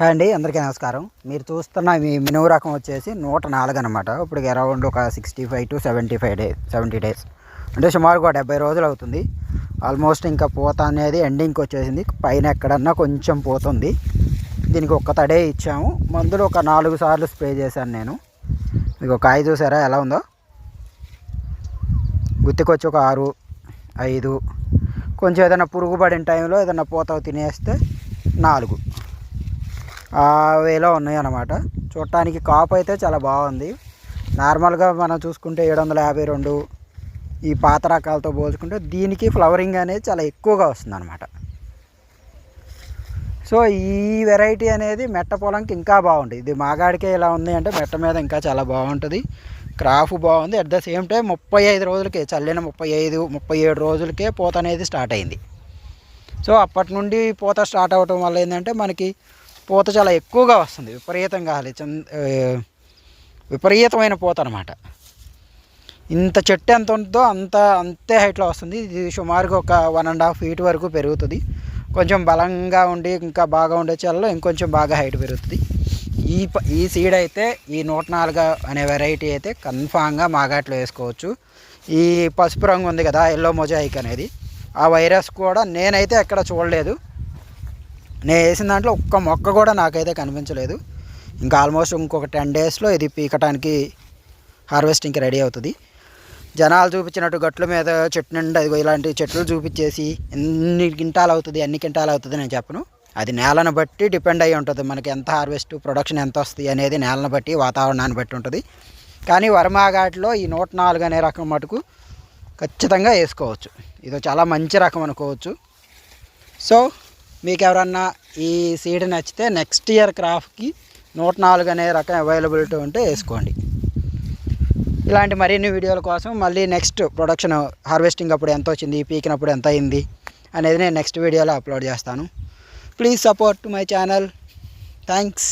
Hi అండి అందరికీ నమస్కారం. మీరు చూస్తున్న మీ మినువు రకం వచ్చేసి నూట నాలుగు అనమాట ఇప్పుడు అరౌండ్ ఒక sixty five to seventy five days seventy days అంటే సుమారుగా ఒక డెబ్బై రోజులు అవుతుంది. ఆల్మోస్ట్ ఇంకా పూత అనేది ఎండింగ్కి వచ్చేసింది. పైన ఎక్కడన్నా కొంచెం పోతుంది దీనికి ఒక్క తడే ఇచ్చాము. మందులు ఒక నాలుగు సార్లు స్ప్రే చేశాను నేను. మీకు ఒక కాయ చూసారా ఎలా ఉందో? గుత్తికొచ్చి ఒక ఆరు ఐదు. కొంచెం ఏదైనా పురుగు పడిన టైంలో ఏదైనా పూత తినేస్తే నాలుగు. ఆ వేలో ఉన్నాయి అన్నమాట చూడటానికి కాపు అయితే చాలా బాగుంది. నార్మల్గా మనం చూసుకుంటే ఏడు వందల యాభై రెండు ఈ పాత రకాలతో పోల్చుకుంటే దీనికి ఫ్లవరింగ్ అనేది చాలా ఎక్కువగా వస్తుంది అనమాట సో ఈ వెరైటీ అనేది మెట్ట పొలంకి ఇంకా బాగుంటుంది ఇది మాగాడికే ఇలా ఉంది అంటే మెట్ట మీద ఇంకా చాలా బాగుంటుంది. క్రాఫ్ బాగుంది. అట్ ద సేమ్ టైం ముప్పై ఐదు రోజులకే చల్లిన ముప్పై ఐదు ముప్పై ఏడు రోజులకే పూత అనేది స్టార్ట్ అయింది. సో అప్పటి నుండి పూత స్టార్ట్ అవ్వటం వల్ల ఏంటంటే మనకి పూత చాలా ఎక్కువగా వస్తుంది. విపరీతంగా అసలు చంద విపరీతమైన పూత అనమాట ఇంత చెట్టు ఎంత ఉంటుందో అంత అంతే హైట్లో వస్తుంది. ఇది సుమారుగా ఒక వన్ అండ్ హాఫ్ ఫీట్ వరకు పెరుగుతుంది. కొంచెం బలంగా ఉండి ఇంకా బాగా ఉండే చెల్లలో ఇంకొంచెం బాగా హైట్ పెరుగుతుంది. ఈ ఈ సీడ్ అయితే ఈ నూట నాలుగు అనే వెరైటీ అయితే కన్ఫామ్గా మాగాట్లో వేసుకోవచ్చు. ఈ పసుపు రంగు ఉంది కదా ఎల్లో మొజాయిక్ అనేది. ఆ వైరస్ కూడా నేనైతే ఎక్కడ చూడలేదు. నేను వేసిన దాంట్లో ఒక్క మొక్క కూడా నాకైతే కనిపించలేదు. ఇంకా ఆల్మోస్ట్ ఇంకొక టెన్ డేస్లో ఇది పీకటానికి హార్వెస్టింగ్కి రెడీ అవుతుంది. జనాలు చూపించినట్టు గట్ల మీద చెట్టు నిండా ఇదిగో ఇలాంటి చెట్లు చూపించేసి ఎన్ని కింటాలు అవుతుంది ఎన్ని కింటాలు అవుతుంది నేను చెప్పను. అది నేలను బట్టి డిపెండ్ అయి ఉంటుంది. మనకి ఎంత హార్వెస్ట్ ప్రొడక్షన్ ఎంత వస్తుంది అనేది నేలను బట్టి వాతావరణాన్ని బట్టి ఉంటుంది. కానీ వర్మాఘాట్లో ఈ నూట నాలుగు అనే రకం మటుకు ఖచ్చితంగా వేసుకోవచ్చు. ఇది చాలా మంచి రకం అనుకోవచ్చు. సో మీకు ఎవరన్నా ఈ సీడ్ నచ్చితే నెక్స్ట్ ఇయర్ క్రాఫ్ట్కి నూట నాలుగు అనే రకం అవైలబిలిటీ ఉంటే వేసుకోండి. ఇలాంటి మరిన్ని వీడియోల కోసం మళ్ళీ నెక్స్ట్ ప్రొడక్షన్ హార్వెస్టింగ్ అప్పుడు ఎంత వచ్చింది పీకినప్పుడు ఎంత అయింది అనేది నేను నెక్స్ట్ వీడియోలో అప్లోడ్ చేస్తాను. Please support my channel. Thanks.